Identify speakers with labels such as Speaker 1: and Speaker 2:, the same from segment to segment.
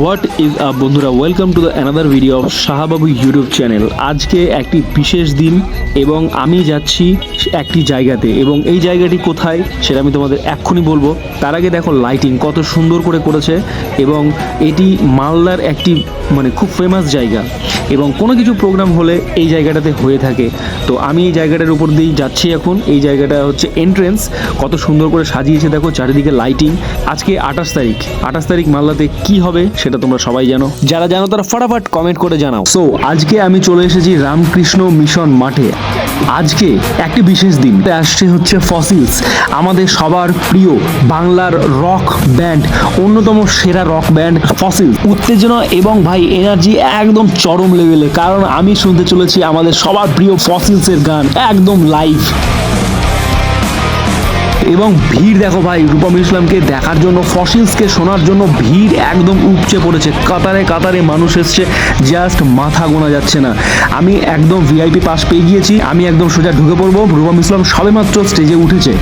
Speaker 1: What is up বন্ধুরা? Welcome to the another video of Shahababu YouTube channel আজকে একটি বিশেষ দিন এবং আমি যাচ্ছি একটি জায়গাতে। এবং এই জায়গাটি কোথায় সেটা আমি তোমাদের এক্ষুনি বলব। তার আগে দেখো লাইটিং কত সুন্দর করে করেছে এবং এটি মালদার একটি মানে খুব ফেমাস জায়গা। এবং কোনো কিছু প্রোগ্রাম হলে এই জায়গাটাতে হয়ে থাকে। তো আমি এই জায়গাটার উপর দিয়েই যাচ্ছি এখন। এই জায়গাটা হচ্ছে এন্ট্রেন্স কত সুন্দর করে সাজিয়েছে দেখো চারিদিকে লাইটিং আজকে আঠাশ তারিখ। আঠাশ তারিখ মালদাতে কি হবে সেটা তোমরা সবাই জানো। যারা জানো তারা ফটাফট কমেন্ট করে জানাও। সো আজকে আমি চলে এসেছি রামকৃষ্ণ মিশন মাঠে। আজকে একটি বিশেষ দিন। আসছে হচ্ছে ফসিলস আমাদের সবার প্রিয় বাংলার রক ব্যান্ড অন্যতম সেরা রক ব্যান্ড ফসিল উত্তেজনা এবং ভাই এনার্জি একদম চরম লেভেলে কারণ আমি শুনতে চলেছি আমাদের সবার প্রিয় ফসিলসের গান একদম লাইভ এবং ভিড় দেখো ভাই, রূপম ইসলামকে দেখার জন্য, ফসিলসকে শোনার জন্য ভিড় একদম উপচে পড়েছে। কাতারে কাতারে মানুষ এসছে জাস্ট মাথা গোনা যাচ্ছে না। আমি একদম ভিআইপি পাস পেয়ে গিয়েছি, আমি একদম সোজা ঢুকে পড়ব। রূপম ইসলাম সবেমাত্র স্টেজে উঠেছে।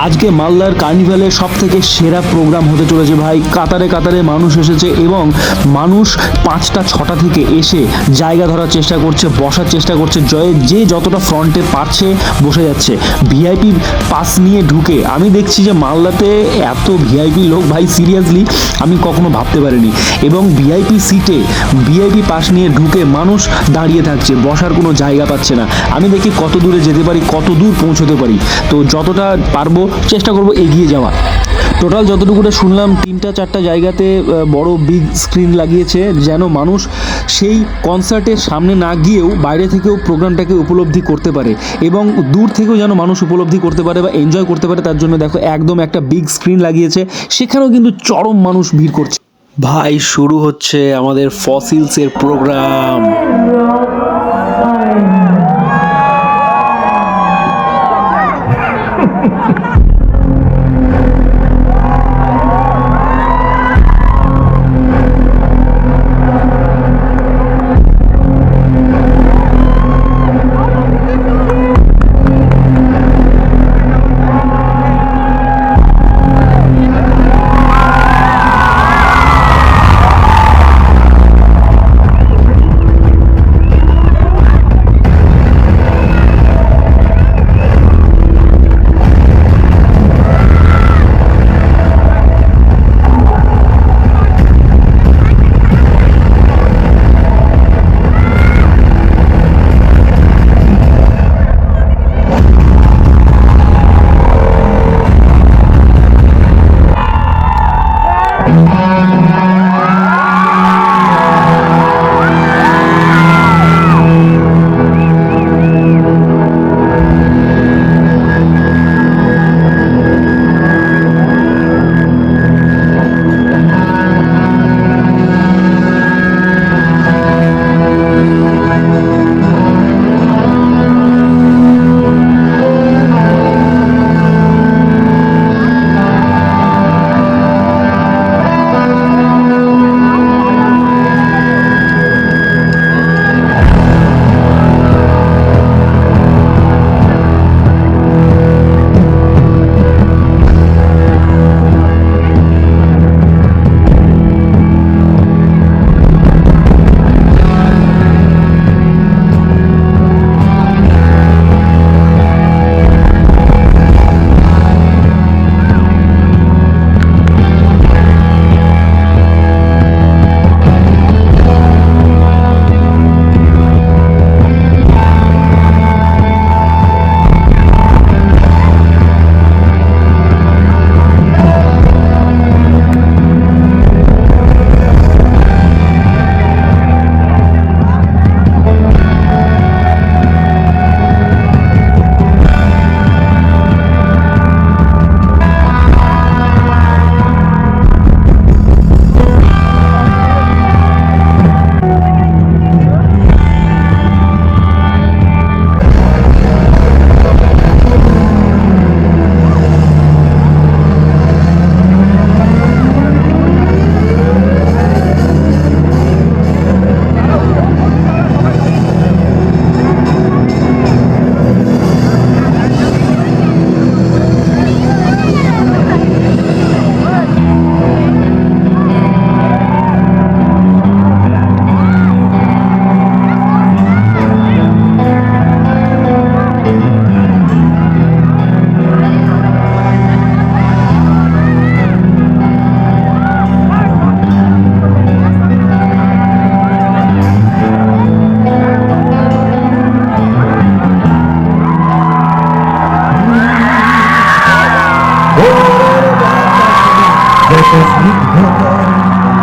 Speaker 1: আজকে মালদার কার্নিভালে সব থেকে সেরা প্রোগ্রাম হতে চলেছে ভাই। কাতারে কাতারে মানুষ এসেছে এবং মানুষ পাঁচটা, ছটা থেকে এসে জায়গা ধরার চেষ্টা করছে, বসার চেষ্টা করছে, জয়ে যে যতটা ফ্রন্টে পারছে বসে যাচ্ছে। ভিআইপি পাস নিয়ে ঢুকে আমি দেখছি যে মালদাতে এত ভিআইপি লোক ভাই সিরিয়াসলি আমি কখনো ভাবতে পারিনি। এবং ভিআইপি সিটে ভিআইপি পাস নিয়ে ঢুকে মানুষ দাঁড়িয়ে থাকছে, বসার কোনো জায়গা পাচ্ছে না। আমি দেখি কত দূরে যেতে পারি, কত দূর পৌঁছতে পারি। তো যতটা পারব চেষ্টা করব এগিয়ে যাওয়া। টোটাল যতটুকুটা শুনলাম, তিনটা, চারটা জায়গাতে বড় বিগ স্ক্রিন লাগিয়েছে যেন মানুষ সেই কনসার্টের সামনে না গিয়েও বাইরে থেকেও প্রোগ্রামটাকে উপলব্ধি করতে পারে এবং দূর থেকেও যেন মানুষ উপলব্ধি করতে পারে বা এনজয় করতে পারে। তার জন্য দেখো, একদম একটা বিগ স্ক্রিন লাগিয়েছে। সেখানেও কিন্তু চরম মানুষ ভিড় করছে। ভাই, শুরু হচ্ছে আমাদের ফসিলসের প্রোগ্রাম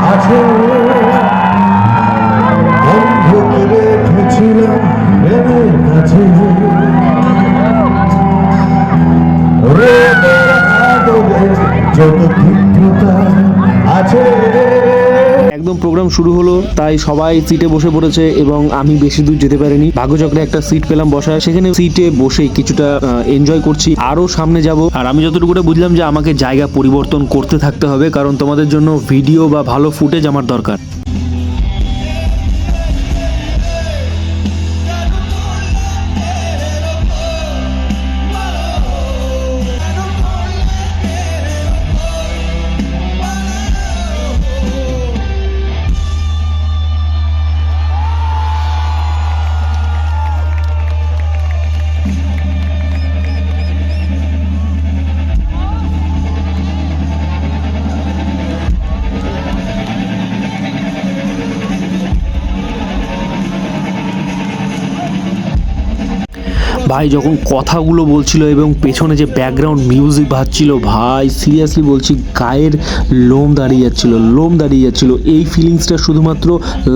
Speaker 2: আছে বন্ধুক রেখেছিলাম প্রেমের কাছে যত ক্ষিপ্রতা আছে
Speaker 1: একদম প্রোগ্রাম শুরু হলো, তাই সবাই সিটে বসে পড়েছে এবং আমি বেশি দূর যেতে পারিনি। ভাগ্যচক্রে একটা সিট পেলাম বসার সেখানে সিটে বসে কিছুটা এনজয় করছি। আরও সামনে যাব। আর আমি যতটুকুটা বুঝলাম যে আমাকে জায়গা পরিবর্তন করতে থাকতে হবে, কারণ তোমাদের জন্য ভিডিও বা ভালো ফুটেজ আমার দরকার। ভাই যখন কথাগুলো বলছিল এবং পেছনে যে ব্যাকগ্রাউন্ড মিউজিক বাজছিল ভাই সিরিয়াসলি বলছি, গায়ের লোম দাঁড়িয়ে যাচ্ছিল, লোম দাঁড়িয়ে যাচ্ছিল। এই ফিলিংসটা শুধুমাত্র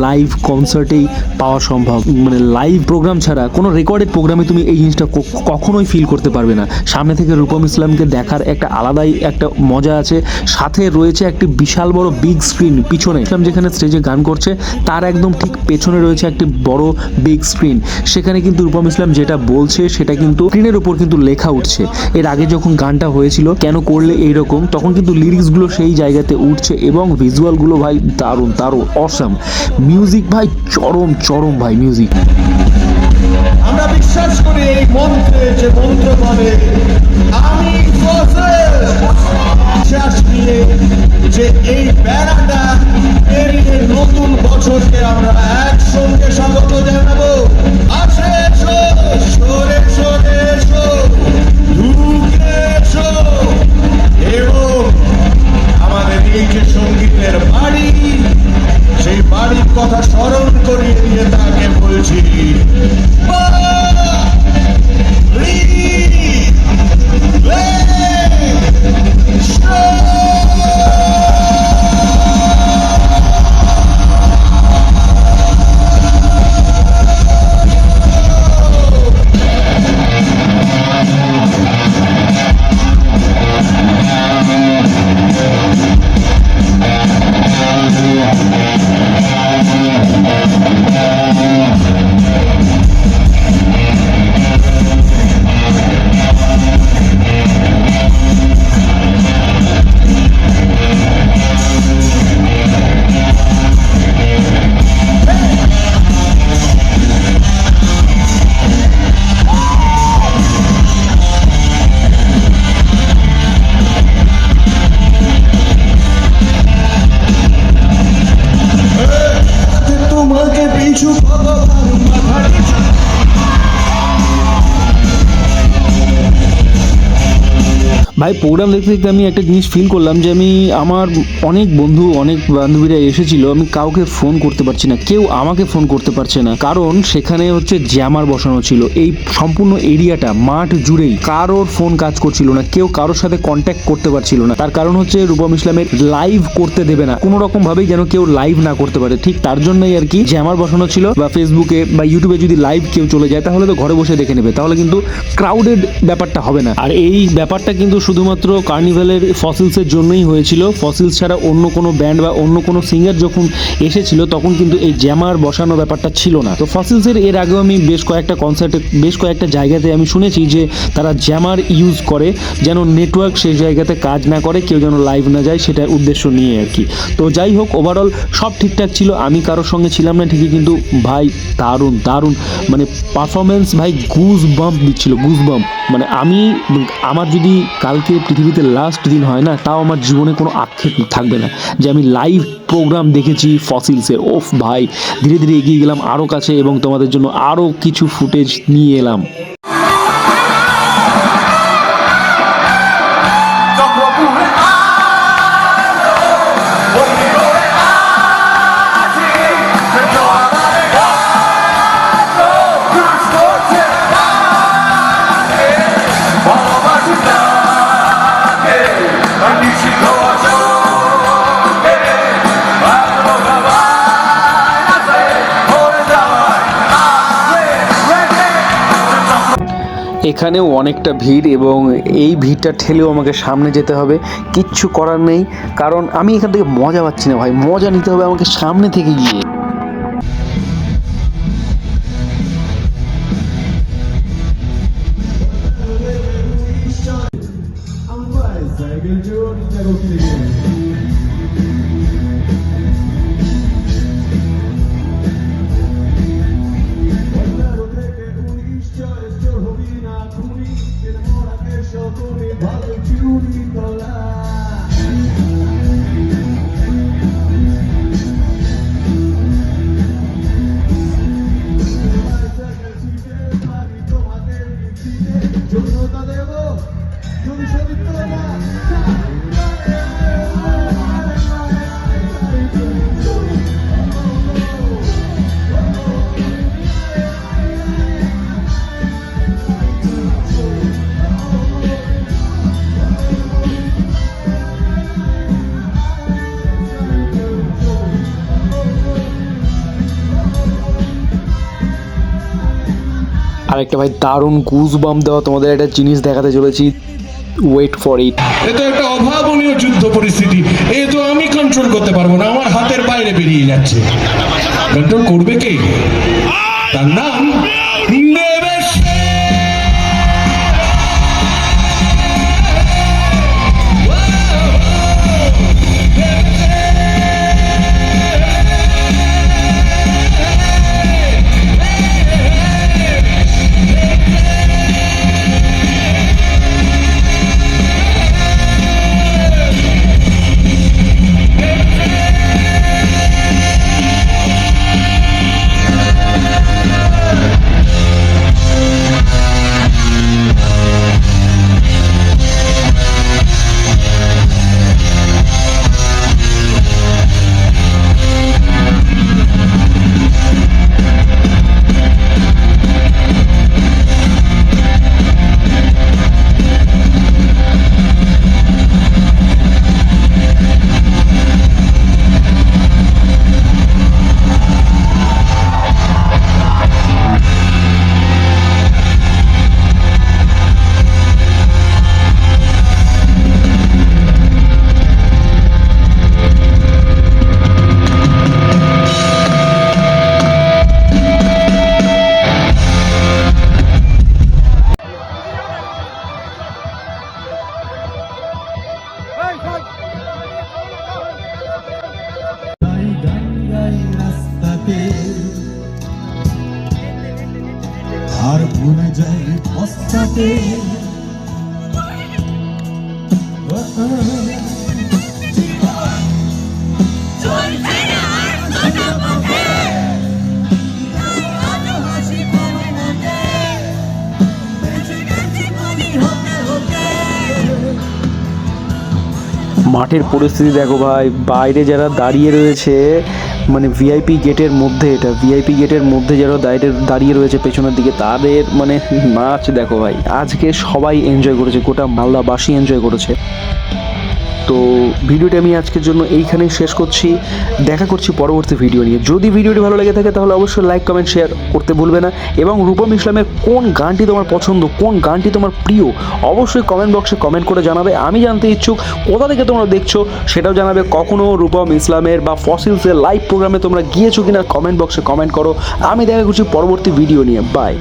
Speaker 1: লাইভ কনসার্টেই পাওয়া সম্ভব। মানে লাইভ প্রোগ্রাম ছাড়া, কোনো রেকর্ডেড প্রোগ্রামে তুমি এই জিনিসটা কখনোই ফিল করতে পারবে না। সামনে থেকে রূপম ইসলামকে দেখার একটা আলাদাই একটা মজা আছে। সাথে রয়েছে একটি বিশাল বড় বিগ স্ক্রিন পিছনে। ইসলাম যেখানে স্টেজে গান করছে, তার একদম ঠিক পেছনে রয়েছে একটি বড় বিগ স্ক্রিন সেখানে কিন্তু রূপম ইসলাম যেটা বলছে সেটা কিন্তু স্ক্রিনের উপর কিন্তু লেখা উঠছে। এর আগে যখন গানটা হয়েছিল, কেন করলে এইরকম, তখন কিন্তু লিরিক্সগুলো সেই জায়গাতে উঠছে এবং ভিজুয়ালগুলো ভাই দারুণ দারুণ অসাম মিউজিক ভাই চরম চরম ভাই মিউজিক
Speaker 2: আমরা বিশ্বাস করি এই মন্ত্রে যে মন্ত্র বলে, আমি বিশ্বাস নিয়ে যে এই বেড়াটা পেরিয়ে নতুন বছরকে আমরা একসঙ্গে স্বাগত জানাব। যে সঙ্গীতের বাড়ি সেই বাড়ির কথা স্মরণ করিয়ে দিয়ে তাকে বলছি তোমাকে
Speaker 1: ভাই প্রোগ্রাম দেখতে দেখতে আমি একটা জিনিস ফিল করলাম যে আমি, আমার অনেক বন্ধু, অনেক বান্ধবীরা এসেছিল, আমি কাউকে ফোন করতে পারছি না, কেউ আমাকে ফোন করতে পারছে না। কারণ সেখানে হচ্ছে জ্যামার বসানো ছিল। এই সম্পূর্ণ এরিয়াটা মাঠ জুড়েই কারোর ফোন কাজ করছিল না, কেউ কারোর সাথে কন্ট্যাক্ট করতে পারছিল না। তার কারণ হচ্ছে রূপম ইসলামের লাইভ করতে দেবে না। কোনো রকম ভাবেই যেন কেউ লাইভ না করতে পারে। ঠিক তার জন্যই আর কি জ্যামার বসানো ছিল বা ফেসবুকে বা ইউটিউবে যদি লাইভ কেউ চলে যায়, তাহলে তো ঘরে বসে দেখে নেবে। তাহলে কিন্তু ক্রাউডেড ব্যাপারটা হবে না। আর এই ব্যাপারটা কিন্তু শুধুমাত্র কার্নিভ্যালের ফসিলসের জন্যই হয়েছিল। ফসিলস ছাড়া অন্য কোনো ব্যান্ড বা অন্য কোনো সিঙ্গার যখন এসেছিল, তখন কিন্তু এই জ্যামার বসানো ব্যাপারটা ছিল না। তো ফসিলসের এর আগেও আমি বেশ কয়েকটা কনসার্টে বেশ কয়েকটা জায়গাতে আমি শুনেছি যে তারা জ্যামার ইউজ করে, যেন নেটওয়ার্ক সেই জায়গাতে কাজ না করে, কেউ যেন লাইভ না যায়, সেটার উদ্দেশ্য নিয়ে আর কি। তো যাই হোক ওভারঅল সব ঠিকঠাক ছিল। আমি কারোর সঙ্গে ছিলাম না, ঠিকই কিন্তু ভাই দারুণ দারুণ। মানে পারফরমেন্স ভাই গুজ বাম্প দিচ্ছিল গুজ বাম্প মানে আমি, আমার যদি কালকে পৃথিবীতে লাস্ট দিন হয় না, তাও আমার জীবনে কোনো আক্ষেপ থাকবে না। যে আমি লাইভ প্রোগ্রাম দেখেছি ফসিলসের ওফ ভাই, ধীরে ধীরে এগিয়ে গেলাম আরও কাছে এবং তোমাদের জন্য আরও কিছু ফুটেজ নিয়ে এলাম। এখানেও অনেকটা ভিড় এবং এই ভিড়টা ঠেলেও আমাকে সামনে যেতে হবে। কিচ্ছু করার নেই, কারণ আমি এখান থেকে মজা পাচ্ছি না ভাই। মজা নিতে হবে আমাকে সামনে থেকে গিয়ে। আরেকটা ভাই, দারুণ গুজ বাম দেওয়া তোমাদের একটা জিনিস দেখাতে চলেছি। ওয়েট ফর ইট
Speaker 3: এ তো একটা অভাবনীয় যুদ্ধ পরিস্থিতি এ তো আমি কন্ট্রোল করতে পারব না আমার হাতের বাইরে বেরিয়ে যাচ্ছে। কন্ট্রোল করবে কে? তার নাম
Speaker 1: মাঠের পরিস্থিতি দেখো ভাই, বাইরে যারা দাঁড়িয়ে রয়েছে মানে ভিআইপি গেটের মধ্যে এটা ভিআইপি গেটের মধ্যে যারা দাঁড়িয়ে দাঁড়িয়ে রয়েছে পেছনের দিকে, তাদের মানে নাচ দেখো ভাই, আজকে সবাই এনজয় করেছে, গোটা মালদাবাসী এনজয় করেছে। তো ভিডিওটি আমি আজকের জন্য এইখানেই শেষ করছি। দেখা করছি পরবর্তী ভিডিও নিয়ে। যদি ভিডিওটি ভালো লেগে থাকে তাহলে অবশ্যই লাইক কমেন্ট শেয়ার করতে ভুলবে না। এবং রূপম ইসলামের কোন গানটি তোমার পছন্দ, কোন গানটি তোমার প্রিয়, অবশ্যই কমেন্ট বক্সে কমেন্ট করে জানাবে। আমি জানতে ইচ্ছুক কোথা থেকে তোমরা দেখছ সেটাও জানাবে। কখনো রূপম ইসলামের বা ফসিলসের লাইভ প্রোগ্রামে তোমরা গিয়েছো কিনা কমেন্ট বক্সে কমেন্ট করো। আমি দেখা করছি পরবর্তী ভিডিও নিয়ে। বাই